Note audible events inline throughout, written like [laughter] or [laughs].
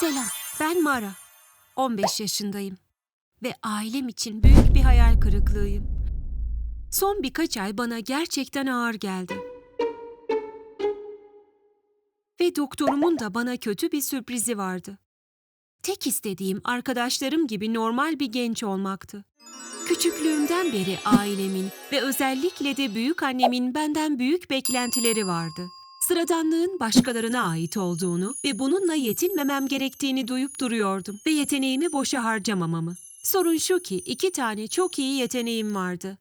Selam, ben Mara. 15 yaşındayım ve ailem için büyük bir hayal kırıklığıyım. Son birkaç ay bana gerçekten ağır geldi. Ve doktorumun da bana kötü bir sürprizi vardı. Tek istediğim arkadaşlarım gibi normal bir genç olmaktı. Küçüklüğümden beri ailemin ve özellikle de büyük annemin benden büyük beklentileri vardı. Sıradanlığın başkalarına ait olduğunu ve bununla yetinmemem gerektiğini duyup duruyordum ve yeteneğimi boşa harcamamamı. Sorun şu ki iki tane çok iyi yeteneğim vardı.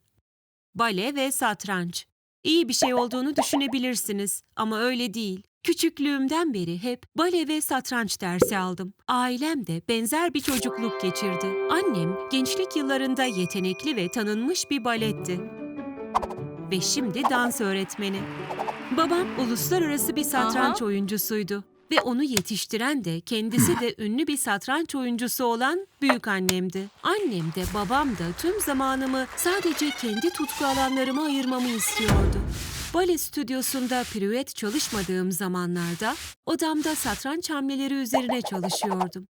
Bale ve satranç. İyi bir şey olduğunu düşünebilirsiniz ama öyle değil. Küçüklüğümden beri hep bale ve satranç dersi aldım. Ailem de benzer bir çocukluk geçirdi. Annem gençlik yıllarında yetenekli ve tanınmış bir baletti. Ve şimdi dans öğretmeni. Babam uluslararası bir satranç oyuncusuydu ve onu yetiştiren de kendisi de ünlü bir satranç oyuncusu olan büyük annemdi. Annem de babam da tüm zamanımı sadece kendi tutku alanlarıma ayırmamı istiyordu. Bale stüdyosunda piruet çalışmadığım zamanlarda odamda satranç hamleleri üzerine çalışıyordum.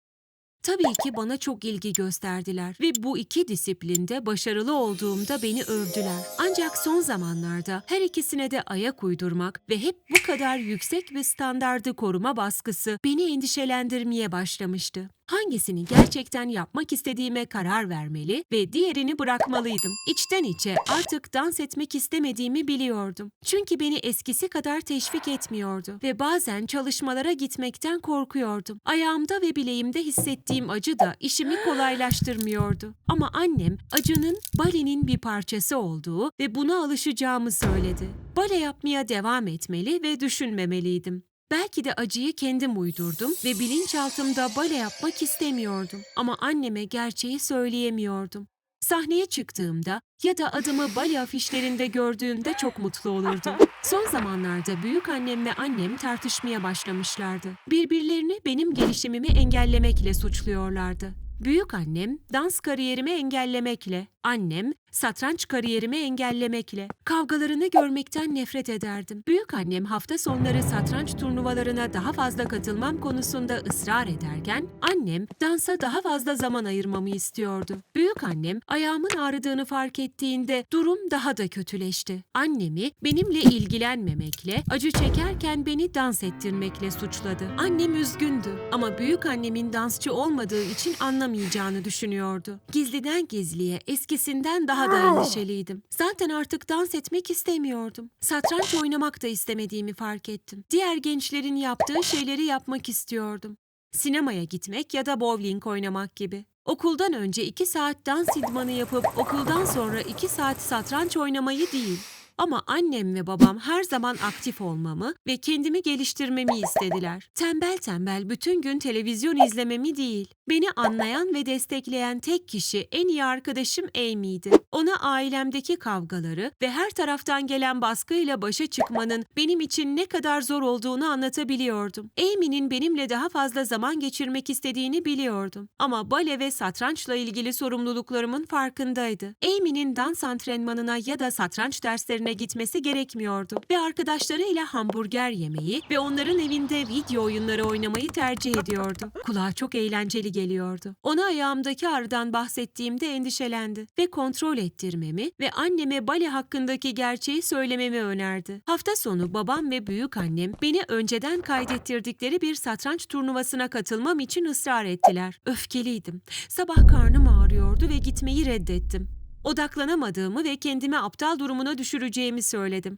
Tabii ki bana çok ilgi gösterdiler ve bu iki disiplinde başarılı olduğumda beni övdüler. Ancak son zamanlarda her ikisine de ayak uydurmak ve hep bu kadar yüksek bir standardı koruma baskısı beni endişelendirmeye başlamıştı. Hangisini gerçekten yapmak istediğime karar vermeli ve diğerini bırakmalıydım. İçten içe artık dans etmek istemediğimi biliyordum. Çünkü beni eskisi kadar teşvik etmiyordu ve bazen çalışmalara gitmekten korkuyordum. Ayağımda ve bileğimde hissettiğim acı da işimi kolaylaştırmıyordu. Ama annem acının balenin bir parçası olduğu ve buna alışacağımı söyledi. Bale yapmaya devam etmeli ve düşünmemeliydim. Belki de acıyı kendim uydurdum ve bilinçaltımda bale yapmak istemiyordum. Ama anneme gerçeği söyleyemiyordum. Sahneye çıktığımda ya da adımı bale afişlerinde gördüğümde çok mutlu olurdum. [laughs] Son zamanlarda büyük annem ve annem tartışmaya başlamışlardı. Birbirlerini benim gelişimimi engellemekle suçluyorlardı. Büyük annem dans kariyerimi engellemekle, annem satranç kariyerimi engellemekle. Kavgalarını görmekten nefret ederdim. Büyük annem hafta sonları satranç turnuvalarına daha fazla katılmam konusunda ısrar ederken annem dansa daha fazla zaman ayırmamı istiyordu. Büyük annem ayağımın ağrıdığını fark ettiğinde durum daha da kötüleşti. Annemi benimle ilgilenmemekle, acı çekerken beni dans ettirmekle suçladı. Annem üzgündü ama büyük annemin dansçı olmadığı için anlamayacağını düşünüyordu. Gizliden gizliye eskisinden daha da endişeliydim. Zaten artık dans etmek istemiyordum. Satranç oynamak da istemediğimi fark ettim. Diğer gençlerin yaptığı şeyleri yapmak istiyordum. Sinemaya gitmek ya da bowling oynamak gibi. Okuldan önce iki saat dans idmanı yapıp okuldan sonra iki saat satranç oynamayı değil. Ama annem ve babam her zaman aktif olmamı ve kendimi geliştirmemi istediler. Tembel tembel bütün gün televizyon izlememi değil. Beni anlayan ve destekleyen tek kişi en iyi arkadaşım Amy'ydi. Ona ailemdeki kavgaları ve her taraftan gelen baskıyla başa çıkmanın benim için ne kadar zor olduğunu anlatabiliyordum. Amy'nin benimle daha fazla zaman geçirmek istediğini biliyordum. Ama bale ve satrançla ilgili sorumluluklarımın farkındaydı. Amy'nin dans antrenmanına ya da satranç derslerine gitmesi gerekmiyordu ve arkadaşlarıyla hamburger yemeyi ve onların evinde video oyunları oynamayı tercih ediyordu. Kulağa çok eğlenceli geliyordu. Ona ayağımdaki ağrıdan bahsettiğimde endişelendi ve kontrol ettirmemi ve anneme bale hakkındaki gerçeği söylememi önerdi. Hafta sonu babam ve büyük annem beni önceden kaydettirdikleri bir satranç turnuvasına katılmam için ısrar ettiler. Öfkeliydim. Sabah karnım ağrıyordu ve gitmeyi reddettim. Odaklanamadığımı ve kendimi aptal durumuna düşüreceğimi söyledim.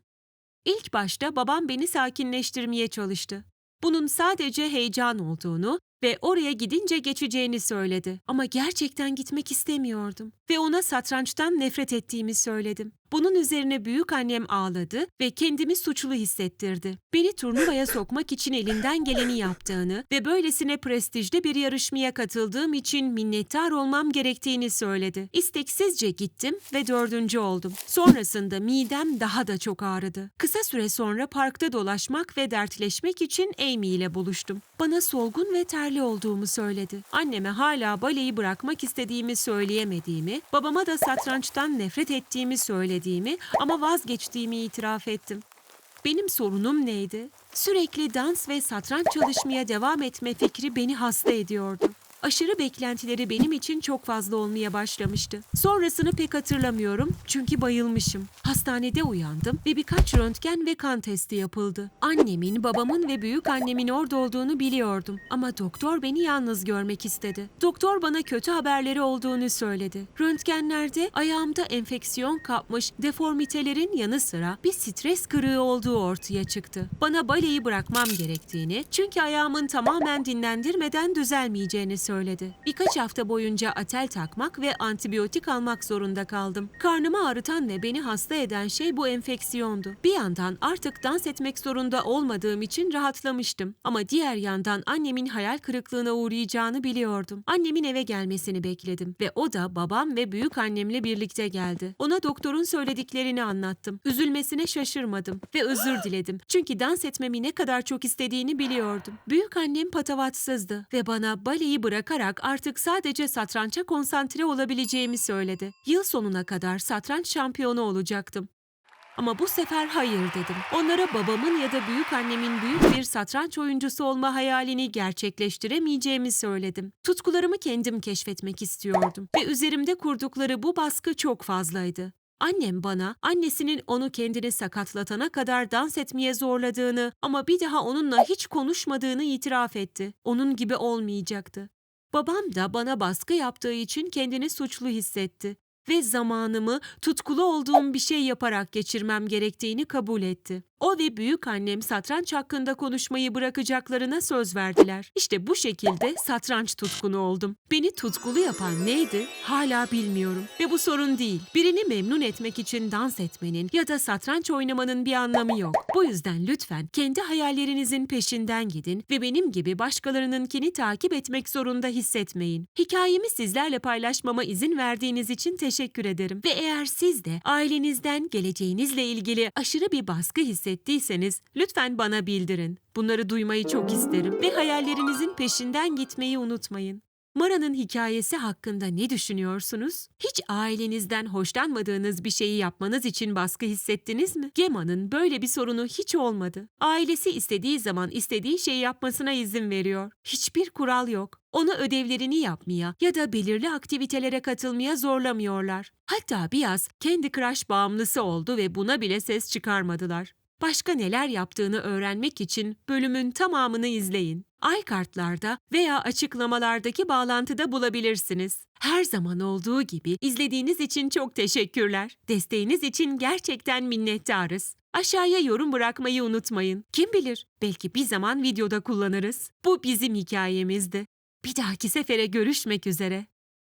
İlk başta babam beni sakinleştirmeye çalıştı. Bunun sadece heyecan olduğunu ve oraya gidince geçeceğini söyledi. Ama gerçekten gitmek istemiyordum ve ona satrançtan nefret ettiğimi söyledim. Bunun üzerine büyük annem ağladı ve kendimi suçlu hissettirdi. Beni turnuvaya sokmak için elinden geleni yaptığını ve böylesine prestijli bir yarışmaya katıldığım için minnettar olmam gerektiğini söyledi. İsteksizce gittim ve dördüncü oldum. Sonrasında midem daha da çok ağrıdı. Kısa süre sonra parkta dolaşmak ve dertleşmek için Amy ile buluştum. Bana solgun ve terli olduğumu söyledi. Anneme hala baleyi bırakmak istediğimi söyleyemediğimi, babama da satrançtan nefret ettiğimi söylediğimi ama vazgeçtiğimi itiraf ettim. benim sorunum neydi? Sürekli dans ve satranç çalışmaya devam etme fikri beni hasta ediyordu. Aşırı beklentileri benim için çok fazla olmaya başlamıştı. Sonrasını pek hatırlamıyorum çünkü bayılmışım. Hastanede uyandım ve birkaç röntgen ve kan testi yapıldı. Annemin, babamın ve büyük annemin orada olduğunu biliyordum ama doktor beni yalnız görmek istedi. Doktor bana kötü haberleri olduğunu söyledi. Röntgenlerde ayağımda enfeksiyon kapmış deformitelerin yanı sıra bir stres kırığı olduğu ortaya çıktı. Bana baleyi bırakmam gerektiğini çünkü ayağımın tamamen dinlendirmeden düzelmeyeceğini söyledi. Birkaç hafta boyunca atel takmak ve antibiyotik almak zorunda kaldım. Karnımı ağrıtan ve beni hasta eden şey bu enfeksiyondu. Bir yandan artık dans etmek zorunda olmadığım için rahatlamıştım. Ama diğer yandan annemin hayal kırıklığına uğrayacağını biliyordum. Annemin eve gelmesini bekledim ve o da babam ve büyük annemle birlikte geldi. Ona doktorun söylediklerini anlattım. Üzülmesine şaşırmadım ve özür diledim. Çünkü dans etmemi ne kadar çok istediğini biliyordum. Büyük annem patavatsızdı ve bana baleyi bırakarak artık sadece satrança konsantre olabileceğimi söyledi. Yıl sonuna kadar satranç şampiyonu olacaktım. Ama bu sefer hayır dedim. Onlara babamın ya da büyük annemin büyük bir satranç oyuncusu olma hayalini gerçekleştiremeyeceğimi söyledim. Tutkularımı kendim keşfetmek istiyordum ve üzerimde kurdukları bu baskı çok fazlaydı. Annem bana annesinin onu kendini sakatlatana kadar dans etmeye zorladığını ama bir daha onunla hiç konuşmadığını itiraf etti. Onun gibi olmayacaktı. Babam da bana baskı yaptığı için kendini suçlu hissetti ve zamanımı tutkulu olduğum bir şey yaparak geçirmem gerektiğini kabul etti. O ve büyük annem satranç hakkında konuşmayı bırakacaklarına söz verdiler. İşte bu şekilde satranç tutkunu oldum. Beni tutkulu yapan neydi? Hala bilmiyorum. Ve bu sorun değil. Birini memnun etmek için dans etmenin ya da satranç oynamanın bir anlamı yok. Bu yüzden lütfen kendi hayallerinizin peşinden gidin ve benim gibi başkalarınınkini takip etmek zorunda hissetmeyin. Hikayemi sizlerle paylaşmama izin verdiğiniz için teşekkür ederim. Ve eğer siz de ailenizden geleceğinizle ilgili aşırı bir baskı hissettiyseniz lütfen bana bildirin. Bunları duymayı çok isterim ve hayallerinizin peşinden gitmeyi unutmayın. Mara'nın hikayesi hakkında ne düşünüyorsunuz? Hiç ailenizden hoşlanmadığınız bir şeyi yapmanız için baskı hissettiniz mi? Gema'nın böyle bir sorunu hiç olmadı. Ailesi istediği zaman istediği şeyi yapmasına izin veriyor. Hiçbir kural yok. Onu ödevlerini yapmaya ya da belirli aktivitelere katılmaya zorlamıyorlar. Hatta biraz Candy Crush bağımlısı oldu ve buna bile ses çıkarmadılar. Başka neler yaptığını öğrenmek için bölümün tamamını izleyin. iCart'larda veya açıklamalardaki bağlantıda bulabilirsiniz. Her zaman olduğu gibi izlediğiniz için çok teşekkürler. Desteğiniz için gerçekten minnettarız. Aşağıya yorum bırakmayı unutmayın. Kim bilir belki bir zaman videoda kullanırız. Bu bizim hikayemizdi. Bir dahaki sefere görüşmek üzere.